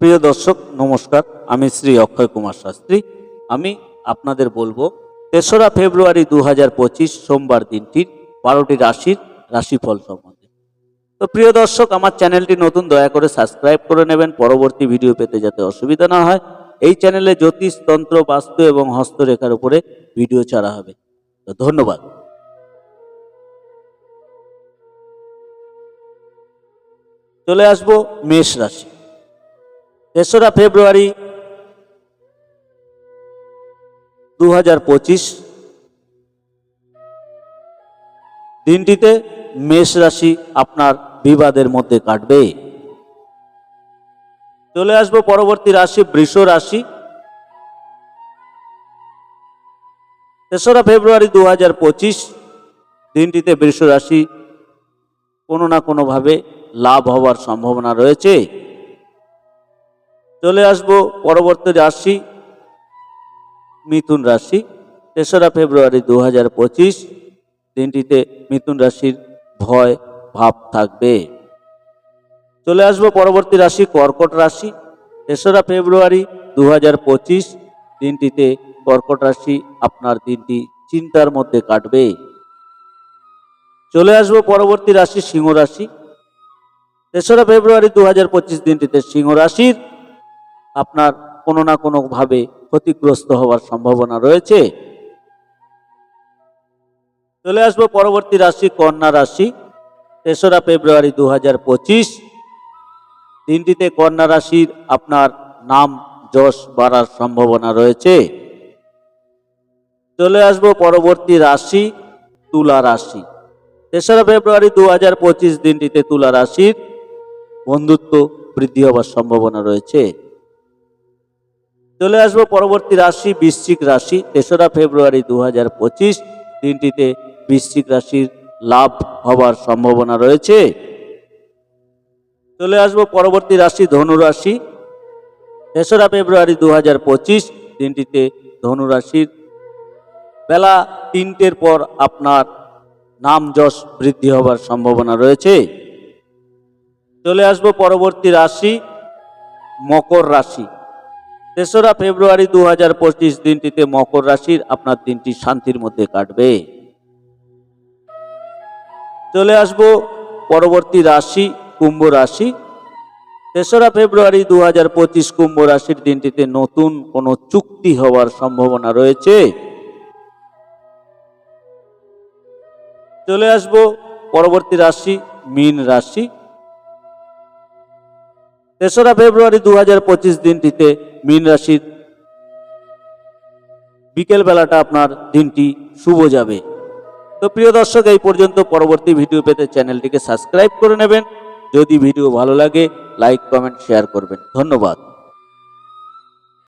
প্রিয় দর্শক, নমস্কার। আমি শ্রী অক্ষয় কুমার শাস্ত্রী। আমি আপনাদের বলব, তেসরা ফেব্রুয়ারি দু পঁচিশ সোমবার দিনটির বারোটি রাশির রাশিফল সম্বন্ধে। তো প্রিয় দর্শক, আমার চ্যানেলটি নতুন, দয়া করে সাবস্ক্রাইব করে নেবেন। পরবর্তী ভিডিও পেতে যাতে অসুবিধা না হয়, এই চ্যানেলে জ্যোতিষ, তন্ত্র, বাস্তু এবং হস্তরেখার উপরে ভিডিও ছাড়া হবে। তো ধন্যবাদ। চলে আসব মেষ রাশি। তেসরা ফেব্রুয়ারি দু হাজার পঁচিশ। দিনটিতে মেষ রাশি আপনার বিবাদের মধ্যে কাটবে। চলে আসব পরবর্তী রাশি, বৃষ রাশি। তেসরা ফেব্রুয়ারি দু হাজার পঁচিশ, দিনটিতে বৃষ রাশি কোনো না কোনোভাবে লাভ হওয়ার সম্ভাবনা রয়েছে। চলে আসব, পরবর্তী রাশি, মিথুন রাশি, তেসরা ফেব্রুয়ারি দু হাজার পঁচিশ, দিনটিতে মিথুন রাশির ভয়, ভাব থাকবে। চলে আসব, পরবর্তী রাশি, কর্কট রাশি, তেসরা ফেব্রুয়ারি দু হাজার পঁচিশ, দিনটিতে কর্কট রাশি আপনার দিনটি চিন্তার মধ্যে কাটবে। চলে আসব, পরবর্তী রাশি, সিংহ রাশি, তেসরা ফেব্রুয়ারি দু হাজার পঁচিশ, দিনটিতে সিংহ রাশির আপনার কোনো না কোনোভাবে ক্ষতিগ্রস্ত হওয়ার সম্ভাবনা রয়েছে। চলে আসব পরবর্তী রাশি, কন্যা রাশি, তেসরা ফেব্রুয়ারি দু হাজার পঁচিশ। দিনটিতে কন্যা রাশির আপনার নাম যশ বাড়ার সম্ভাবনা রয়েছে। চলে আসব পরবর্তী রাশি, তুলা রাশি। তেসরা ফেব্রুয়ারি দু হাজার পঁচিশ দিনটিতে তুলা রাশির বন্ধুত্ব বৃদ্ধি হওয়ার সম্ভাবনা রয়েছে। চলে আসব পরবর্তী রাশি, বৃশ্চিক রাশি, তেসরা ফেব্রুয়ারি দু হাজার পঁচিশ। দিনটিতে বৃশ্চিক রাশির লাভ হবার সম্ভাবনা রয়েছে। চলে আসব পরবর্তী রাশি, ধনু রাশি। তেসরা ফেব্রুয়ারি দু হাজার পঁচিশ, দিনটিতে ধনু রাশির বেলা তিনটের পর আপনার নাম যশ বৃদ্ধি হবার সম্ভাবনা রয়েছে। চলে আসব পরবর্তী রাশি, মকর রাশি। তেসরা ফেব্রুয়ারি দু হাজার পঁচিশ দিনটিতে মকর রাশির আপনার দিনটি শান্তির মধ্যে কাটবে। চলে আসব পরবর্তী রাশি, কুম্ভ রাশি। তেসরা ফেব্রুয়ারি দু হাজার পঁচিশ কুম্ভ রাশির দিনটিতে নতুন কোনো চুক্তি হওয়ার সম্ভাবনা রয়েছে। চলে আসব পরবর্তী রাশি, মীন রাশি। তেসরা ফেব্রুয়ারি দু হাজার পঁচিশ দিনটিতে মীন রাশির বিকেল বেলাটা আপনার দিনটি শুভ যাবে। তো প্রিয় দর্শক, এই পর্যন্ত পরবর্তী ভিডিও পেতে চ্যানেলটিকে সাবস্ক্রাইব করে নেবেন। যদি ভিডিও ভালো লাগে, লাইক, কমেন্ট, শেয়ার করবেন। ধন্যবাদ।